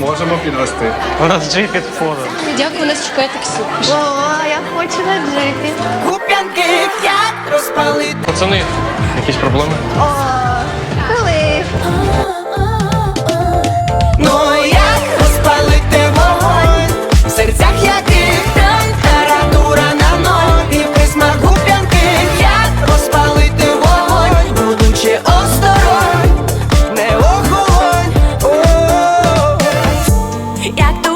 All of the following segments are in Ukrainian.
Можемо підвести. У нас джипі фото. Дякую, нас чекає таксі. О, я хочу на джипі. Куп'янки як розпалити. Пацани, якісь проблеми? О,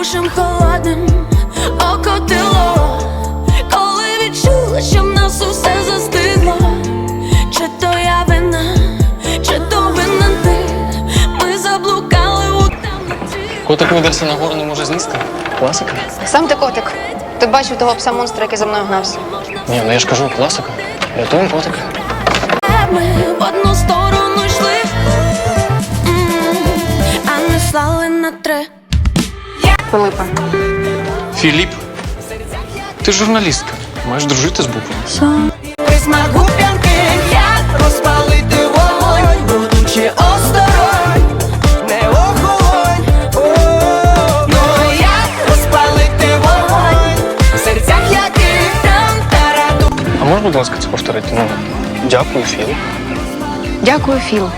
душем холодним окотило, коли відчула, що в нас усе застигло, чи то я вина, чи то винен ти, ми заблукали у темноті. Котик видерся на гору не може злізти. Класика? Сам ти котик. Ти бачив того пса монстра, який за мною гнався. Ні, ну я ж кажу, класика. Рятуємо котика. Ми в одну сторону йшли, а не слали на три. Пилипа. Філіп. Ти журналістка. Маєш дружити з буквами. Як розпалити вогонь Будучи осторонь, не охолонь. Ну як розпалити вогонь В серцях яких А можеш, будь ласка, це повторити? Ну, дякую, Філ. Дякую, Філ.